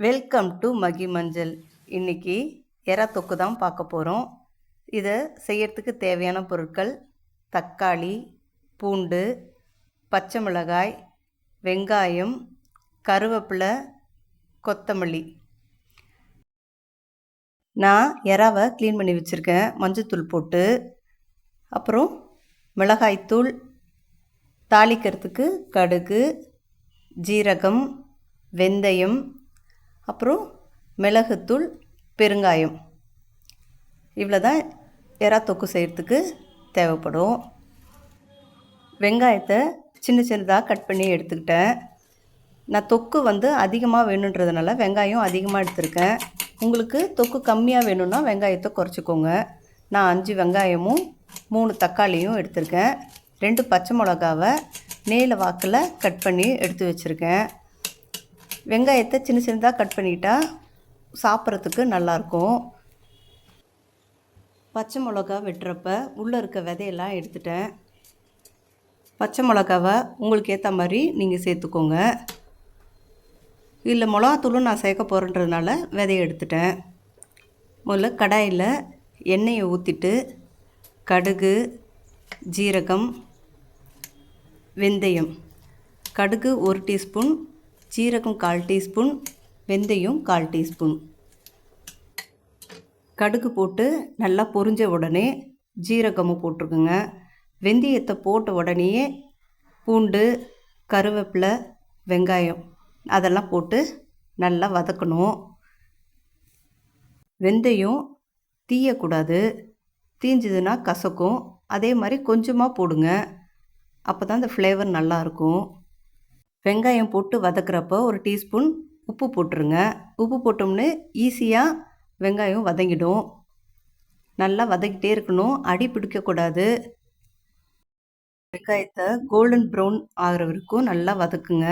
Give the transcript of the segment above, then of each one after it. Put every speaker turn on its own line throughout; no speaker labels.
Welcome to மகி மஞ்சள் இன்னைக்கு எறா தொக்கு தான் பார்க்க போகிறோம் இதை செய்யறதுக்கு தேவையான பொருட்கள் தக்காளி பூண்டு பச்சை மிளகாய் வெங்காயம் கருவேப்பிலை கொத்தமல்லி. நான் எறாவை க்ளீன் பண்ணி வச்சுருக்கேன். மஞ்சத்தூள் போட்டு அப்புறம் மிளகாய்த்தூள் தாளிக்கிறதுக்கு கடுகு ஜீரகம் வெந்தயம் அப்புறம் மிளகுத்தூள் பெருங்காயம். இவ்வளோ தான் எறா தொக்கு செய்கிறதுக்கு தேவைப்படும். வெங்காயத்தை சின்ன சின்னதாக கட் பண்ணி எடுத்துக்கிட்டேன். நான் தொக்கு வந்து அதிகமாக வேணுன்றதுனால வெங்காயம் அதிகமாக எடுத்திருக்கேன். உங்களுக்கு தொக்கு கம்மியாக வேணும்னா வெங்காயத்தை குறைச்சிக்கோங்க. நான் அஞ்சு வெங்காயமும் மூணு தக்காளியும் எடுத்திருக்கேன். ரெண்டு பச்சை மிளகாவை நேல வாக்கில் கட் பண்ணி எடுத்து வச்சுருக்கேன். வெங்காயத்தை சின்ன சின்னதாக கட் பண்ணிட்டா சாப்பிட்றதுக்கு நல்லாயிருக்கும். பச்சை மிளகா வெட்டுறப்ப உள்ளே இருக்க விதையெல்லாம் எடுத்துட்டேன். பச்சை மிளகாவை உங்களுக்கு ஏற்ற மாதிரி நீங்கள் சேர்த்துக்கோங்க. இல்லை மிளகாத்தூளும் நான் சேர்க்க போகிறேன்றதுனால விதையை எடுத்துட்டேன். முதல்ல கடாயில் எண்ணெயை ஊற்றிட்டு கடுகு ஜீரகம் வெந்தயம். கடுகு ஒரு டீஸ்பூன் ஜீரகம் கால் டீஸ்பூன் வெந்தயம் கால் டீஸ்பூன். கடுகு போட்டு நல்லா பொரிஞ்ச உடனே ஜீரகமும் போட்டிருக்குங்க. வெந்தயத்தை போட்ட உடனேயே பூண்டு கருவேப்பிலை வெங்காயம் அதெல்லாம் போட்டு நல்லா வதக்கணும். வெந்தயம் தீயக்கூடாது. தீஞ்சதுன்னா கசக்கும். அதே மாதிரி கொஞ்சமாக போடுங்க. அப்போ தான் அந்த ஃப்ளேவர் நல்லாயிருக்கும் வெங்காயம் போட்டு வதக்குறப்போ ஒரு டீஸ்பூன் உப்பு போட்டுருங்க. உப்பு போட்டோம்னு ஈஸியாக வெங்காயம் வதங்கிடும். நல்லா வதக்கிட்டே இருக்கணும். அடி பிடிக்கக்கூடாது வெங்காயத்தை கோல்டன் ப்ரௌன் ஆகிற வரைக்கும் நல்லா வதக்குங்க.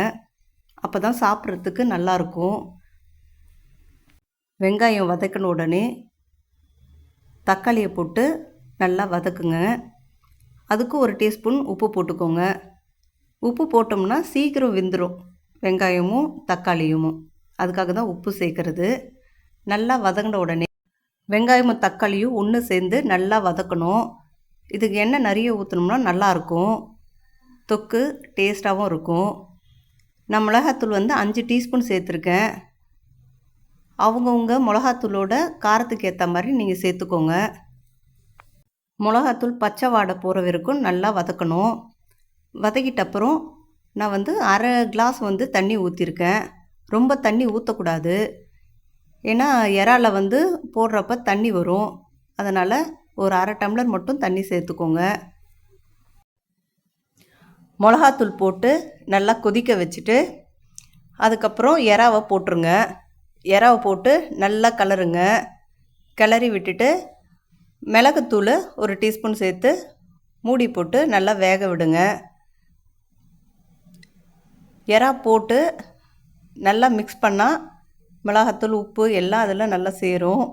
அப்போ தான் சாப்பிட்றதுக்கு நல்லாயிருக்கும். வெங்காயம் வதக்கின உடனே தக்காளியை போட்டு நல்லா வதக்குங்க. அதுக்கு ஒரு டீஸ்பூன் உப்பு போட்டுக்கோங்க. உப்பு போட்டோம்னா சீக்கிரம் வெந்துடும் வெங்காயமும் தக்காளியும். அதுக்காக தான் உப்பு சேர்க்குறது. நல்லா வதங்கின உடனே வெங்காயமும் தக்காளியும் ஒன்று சேர்ந்து நல்லா வதக்கணும். இதுக்கு எண்ணெய் நிறைய ஊற்றினோம்னா நல்லாயிருக்கும் தொக்கு டேஸ்ட்டாகவும் இருக்கும். நான் மிளகாத்தூள் வந்து அஞ்சு டீஸ்பூன் சேர்த்துருக்கேன். அவங்கவுங்க மிளகாத்தூளோட காரத்துக்கு ஏற்ற மாதிரி நீங்கள் சேர்த்துக்கோங்க. மிளகாத்தூள் பச்சை வாடை போகிற வரைக்கும் நல்லா வதக்கணும். வதக்கிட்ட அப்புறம் நான் வந்து அரை கிளாஸ் வந்து தண்ணி ஊற்றிருக்கேன் ரொம்ப தண்ணி ஊற்றக்கூடாது ஏன்னா இறால வந்து போடுறப்ப தண்ணி வரும். அதனால் ஒரு அரை டம்ளர் மட்டும் தண்ணி சேர்த்துக்கோங்க. மிளகாத்தூள் போட்டு நல்லா கொதிக்க வச்சுட்டு அதுக்கப்புறம் எறாவை போட்டுருங்க. எறாவை போட்டு நல்லா கலருங்க. கிளறி விட்டுட்டு மிளகுத்தூள் ஒரு டீஸ்பூன் சேர்த்து மூடி போட்டு நல்லா வேக விடுங்க. எறா போட்டு நல்லா மிக்ஸ் பண்ணால் மிளகாத்தூள் உப்பு எல்லாம் அதில் நல்லா சேரும்.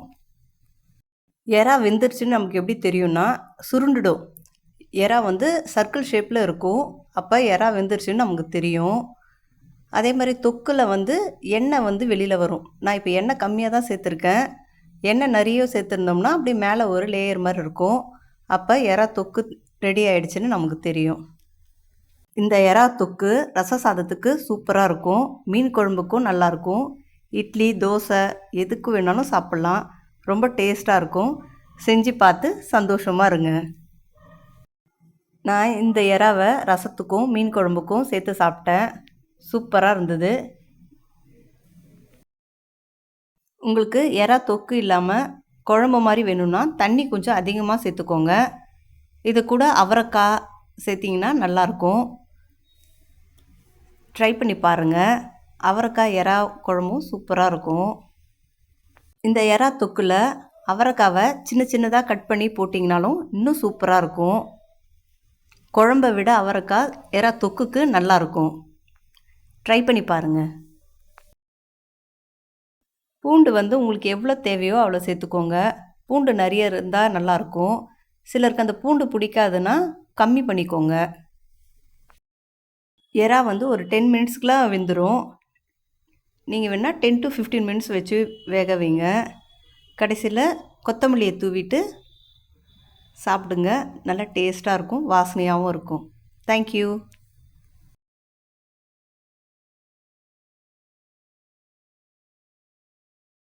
எறா வெந்துருச்சுன்னு நமக்கு எப்படி தெரியும்னா சுருண்டுடும். எறா வந்து சர்க்கிள் ஷேப்பில் இருக்கும். அப்போ எறா வெந்துருச்சுன்னு நமக்கு தெரியும். அதே மாதிரி தொக்கில் வந்து எண்ணெய் வந்து வெளியில் வரும். நான் இப்போ எண்ணெய் கம்மியாக தான் சேர்த்துருக்கேன். எண்ணெய் நிறைய சேர்த்துருந்தோம்னா அப்படி மேலே ஒரு லேயர் மாதிரி இருக்கும். அப்போ எறா தொக்கு ரெடி ஆகிடுச்சின்னு நமக்கு தெரியும். இந்த எறா தொக்கு ரச சாதத்துக்கு சூப்பராக இருக்கும். மீன் குழம்புக்கும் நல்லாயிருக்கும் இட்லி தோசை எதுக்கு வேணாலும் சாப்பிட்லாம். ரொம்ப டேஸ்ட்டாக இருக்கும். செஞ்சு பார்த்து சந்தோஷமாக இருங்க. நான் இந்த எறாவை ரசத்துக்கும் மீன் குழம்புக்கும் சேர்த்து சாப்பிட்டேன். சூப்பராக இருந்தது. உங்களுக்கு எறா தொக்கு இல்லாமல் குழம்பு மாதிரி வேணும்னா தண்ணி கொஞ்சம் அதிகமாக சேர்த்துக்கோங்க. இது கூட அவரைக்காய் சேர்த்திங்கன்னா நல்லாயிருக்கும் ட்ரை பண்ணி பாருங்கள் அவரைக்காய் எறா குழம்பும் சூப்பராக இருக்கும். இந்த எறா தொக்கில் அவரைக்காவை சின்ன சின்னதாக கட் பண்ணி போட்டிங்கனாலும் இன்னும் சூப்பராக இருக்கும். குழம்பை விட அவரைக்காய் எறா தொக்குக்கு நல்லாயிருக்கும் ட்ரை பண்ணி பாருங்கள் பூண்டு வந்து உங்களுக்கு எவ்வளோ தேவையோ அவ்வளோ சேர்த்துக்கோங்க. பூண்டு நிறைய இருந்தால் நல்லாயிருக்கும் சிலருக்கு அந்த பூண்டு பிடிக்காதுன்னா கம்மி பண்ணிக்கோங்க. எறா வந்து ஒரு டென் மினிட்ஸ்க்குலாம் வெந்துடும் நீங்கள் வேணால் டென் டு ஃபிஃப்டீன் மினிட்ஸ் வச்சு வேக வைங்க. கடைசியில் கொத்தமல்லியை தூவிட்டு சாப்பிடுங்க. நல்லா டேஸ்ட்டாக இருக்கும் வாசனையாகவும் இருக்கும். தேங்க்யூ